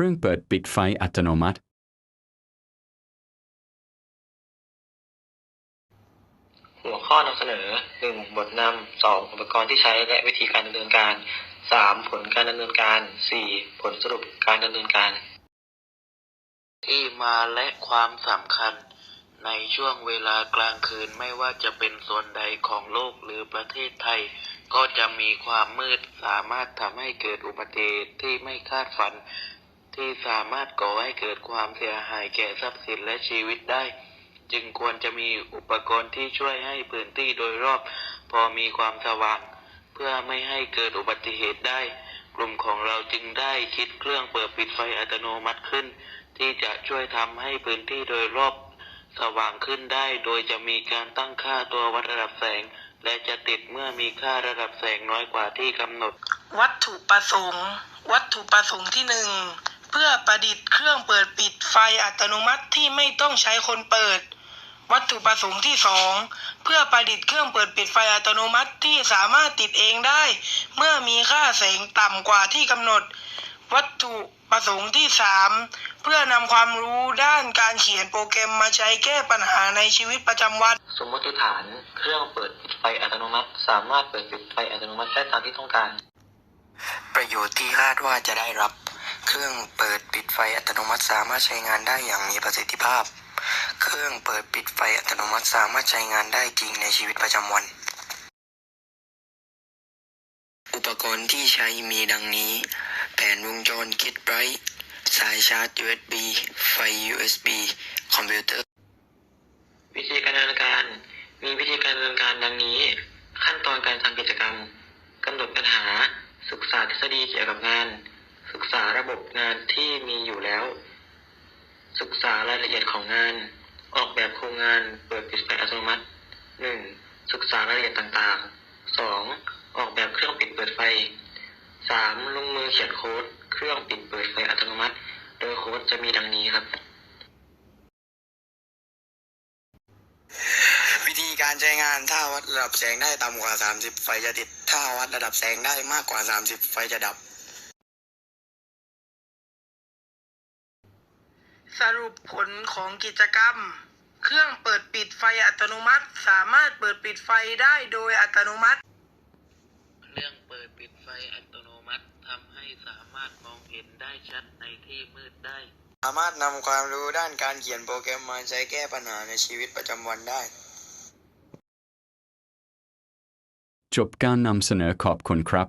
รื่องเปิดปิดไฟอัตโนมัติ หัวข้อนำเสนอ 1. บทนำ 2. อุปกรณ์ที่ใช้และวิธีการดำเนินการ 3. ผลการดำเนินการ 4. ผลสรุปการดำเนินการ ที่มาและความสำคัญ ในช่วงเวลากลางคืนไม่ว่าจะเป็นส่วนใดของโลกหรือประเทศไทย ก็จะมีความมืดสามารถทำให้เกิดอุบัติเหตุที่ไม่คาดฝัน ที่สามารถก่อให้เกิดความเสียหายแก่ทรัพย์สินและชีวิตได้ จึงควรจะมีอุปกรณ์ที่ช่วยให้พื้นที่โดยรอบ พอมีความสว่าง เพื่อไม่ให้เกิดอุบัติเหตุได้ กลุ่มของเราจึงได้คิดเครื่องเปิดปิดไฟอัตโนมัติขึ้น ที่จะช่วยทำให้พื้นที่โดยรอบสว่างขึ้นได้ โดยจะมีการตั้งค่าตัววัดระดับแสง และจะติดเมื่อมีค่าระดับแสงน้อยกว่าที่กำหนด วัตถุประสงค์ วัตถุประสงค์ที่หนึ่ง เพื่อประดิษฐ์เครื่องเปิดปิดไฟอัตโนมัติที่ไม่ต้องใช้คนเปิด วัตถุประสงค์ที่สองเพื่อประดิษฐ์เครื่องเปิดปิดไฟอัตโนมัติที่สามารถติดเองได้ เมื่อมีค่าแสงต่ำกว่าที่กำหนด วัตถุประสงค์ที่สามเพื่อนำความรู้ด้านการเขียนโปรแกรมมาใช้แก้ปัญหาในชีวิตประจำวัน สมมติฐานเครื่องเปิดปิดไฟอัตโนมัติ สามารถเปิดปิดไฟอัตโนมัติได้ตามที่ต้องการ ประโยชน์ที่คาดว่าจะได้รับ เครื่องเปิดปิดไฟอัตโนมัติสามารถใช้งานได้อย่างมีประสิทธิภาพ เครื่องเปิดปิดไฟอัตโนมัติสามารถใช้งานได้จริงในชีวิตประจำวัน อุปกรณ์ที่ใช้มีดังนี้ แผนวงจรคิดไบรท์สายชาร์จ USB ไฟ USB คอมพิวเตอร์ วิธีการดำเนินการ มีวิธีการดำเนินการดังนี้ ขั้นตอนการทำกิจกรรมกำหนดปัญหาศึกษาทฤษฎีเกี่ยวกับงาน ศึกษาระบบงานที่มีอยู่แล้ว ศึกษารายละเอียดของงาน ออกแบบโครงงานเปิดปิดไฟอัตโนมัติ 1. ศึกษารายละเอียดต่างๆ 2. ออกแบบเครื่องปิดเปิดไฟ 3. ลงมือเขียนโค้ด เครื่องปิดเปิดไฟอัตโนมัติ โดยโค้ดจะมีดังนี้ครับ วิธีการใช้งานถ้าวัดระดับแสงได้ต่ำกว่า 30 ไฟจะติด ถ้าวัดระดับแสงได้มากกว่า 30 ไฟจะดับ สรุปผลของกิจกรรม เครื่องเปิดปิดไฟอัตโนมัติ สามารถเปิดปิดไฟได้โดยอัตโนมัติ เครื่องเปิดปิดไฟอัตโนมัติทำให้สามารถมองเห็นได้ชัดในที่มืดได้ สามารถนำความรู้ด้านการเขียนโปรแกรมมาใช้แก้ปัญหาในชีวิตประจำวันได้ จบการนำเสนอขอบคุณครับ